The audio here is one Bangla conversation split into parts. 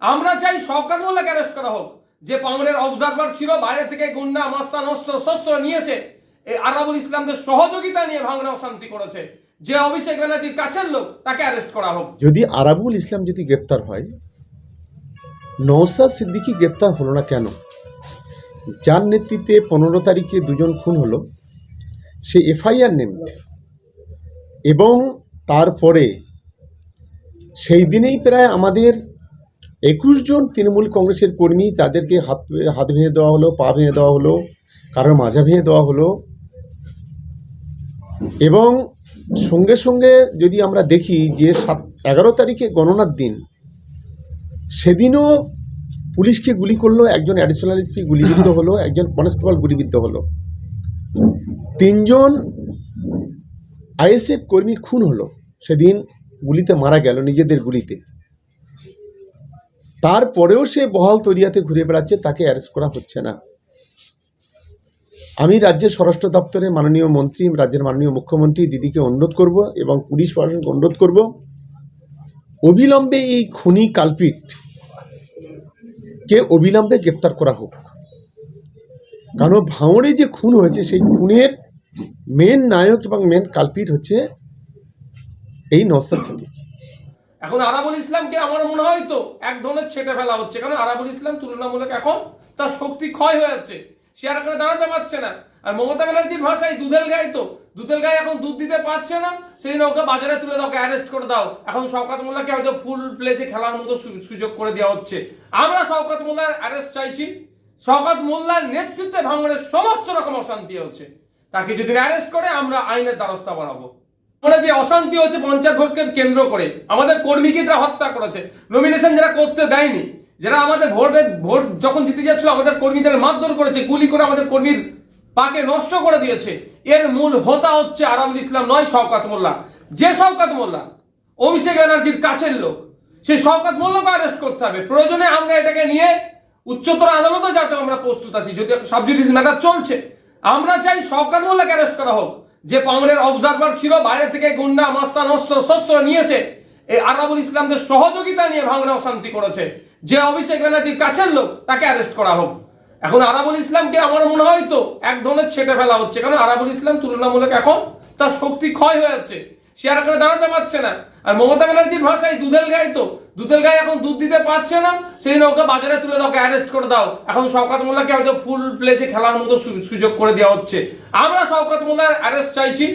আমরা চাই শওকাত মোল্লাকে অ্যারেস্ট করা হোক। যে পামরের অবজারভার ছিল, বাইরে থেকে গুন্ডা, মাস্তান, অস্ত্র, শস্ত্র নিয়েছে। এই আরাবুল ইসলামদের সহযোগিতা নিয়ে ভাঙড়ে অশান্তি করেছে। যে অভিষেক ব্যানার্জির কাছের লোক, তাকে অ্যারেস্ট করা হোক। যদি আরাবুল ইসলাম যদি গ্রেপ্তার হয় নওসাদ সিদ্দিকি গ্রেপ্তার হলো না কেন? যার নেতৃত্বে পনেরো তারিখে দুজন খুন হলো, সে এফআইআর নেমড এবং তারপরে সেই দিনেই প্রায় আমাদের একুশ জন তৃণমূল কংগ্রেসের কর্মী তাদেরকে হাত হাত ভেঙে দেওয়া হলো পা ভেঙে দেওয়া হলো কারোর মাজা ভেঙে দেওয়া হলো। এবং সঙ্গে সঙ্গে যদি আমরা দেখি যে সাত এগারো তারিখে গণনার দিন সেদিনও পুলিশকে গুলি করল একজন অ্যাডিশনাল এসপি গুলিবিদ্ধ হলো একজন কনস্টেবল গুলিবিদ্ধ হলো। তিনজন আইএসএফ কর্মী খুন হলো সেদিন গুলিতে মারা গেল নিজেদের গুলিতে। তারপরেও সে বহাল তরিয়াতে ঘুরে বেড়াচ্ছে, তাকে অ্যারেস্ট করা হচ্ছে না। আমি রাজ্যের স্বরাষ্ট্র দপ্তরের মাননীয় মন্ত্রী, রাজ্যের মাননীয় মুখ্যমন্ত্রী, দিদিকে অনুরোধ করব এবং পুলিশ প্রশাসনকে অনুরোধ করব, অবিলম্বে এই খুনি কালপিট কে অবিলম্বে গ্রেপ্তার করা হোক। কারণ ভাঙড়ে যে খুন হয়েছে, সেই খুনের মেন নায়ক এবং মেন কালপিট হচ্ছে এই নসাদ সিদ্দিকী। এখন আরাবুল ইসলামকে আমার মনে হয় তো এক ধরনের ছেটে ফেলা হচ্ছে, কারণ আরাবুল ইসলাম তুলনামূলক এখন তার শক্তি ক্ষয় হয়েছে সে আর এখানে দাঁড়াতে পারছে না। আর মমতা ব্যানার্জির ভাষায় দুধেল গায়ে তো, দুধেল গায়ে এখন দুধ দিতে পারছে না, সেই নৌকা বাজারে তুলে দাও অ্যারেস্ট করে দাও। এখন শওকাত মোল্লাকে হয়তো ফুল প্লেসে খেলার মতো সুযোগ করে দেওয়া হচ্ছে। আমরা শওকাত মোল্লার অ্যারেস্ট চাইছি। শওকাত মোল্লার নেতৃত্বে ভাঙড়ের সমস্ত রকম অশান্তি হচ্ছে। তাকে যদি অ্যারেস্ট করে, আমরা আইনের দ্বারস্থা বাড়াবো আমরা যে অশান্তি হচ্ছে পঞ্চায়েত ভোটকে কেন্দ্র করে, আমাদের কর্মীকে তারা হত্যা করেছে নমিনেশন যারা করতে দেয়নি, যারা আমাদের ভোটে, ভোট যখন দিতে যাচ্ছিল, আমাদের কর্মীদের মারধর করেছে, গুলি করে আমাদের কর্মীর পাকে নষ্ট করে দিয়েছে। এর মূল হোতা হচ্ছে আরামুল ইসলাম নয়, শওকাত মোল্লা। যে শওকাত মোল্লা, অভিষেক ব্যানার্জির কাছের লোক সেই শওকাত মোল্লাকে অ্যারেস্ট করতে হবে। প্রয়োজনে আমরা এটাকে নিয়ে উচ্চতর আদালতে যাতে আমরা প্রস্তুত আছি, যদি সাবজুডিস ম্যাটার চলছে। আমরা চাই শওকাত মোল্লাকে অ্যারেস্ট করা হোক। যে পামরের অবজারভার ছিল, বাইরে থেকে গুন্ডা, মাস্তান, অস্ত্র, শস্ত্র নিয়েছে, এই আরাবুল ইসলামদের সহযোগিতা নিয়ে ভাঙড়ে অশান্তি করেছে। যে অভিষেক ব্যানার্জির কাছের লোক, তাকে অ্যারেস্ট করা হোক। এখন আরাবুল ইসলামকে আমার মনে হয় তো, এক ধরনের ছেটে ফেলা হচ্ছে। কারণ আরাবুল ইসলাম তুলনামূলক এখন তার শক্তি ক্ষয় হয়েছে আর এখানে দাঁড়াতে পারছে না। আর মমতা ব্যানার্জির ভাষায় দুধেল গায়ে তো। দুধেল গায়ে এখন দুধ দিতে পারছে না, সেই নৌকা বাজারে তুলে দাও অ্যারেস্ট করে দাও। এখন শওকাত মোল্লাকে হয়তো ফুল প্লেসে খেলার মতো সুযোগ করে দেওয়া হচ্ছে। আমরা শওকাত মোল্লার অ্যারেস্ট চাইছি।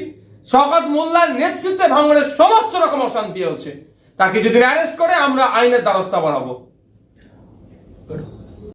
শওকাত মোল্লার নেতৃত্বে ভাঙড়ের সমস্ত রকম অশান্তি হচ্ছে। তাকে যদি অ্যারেস্ট করে, আমরা আইনের দ্বারস্থা বাড়াবো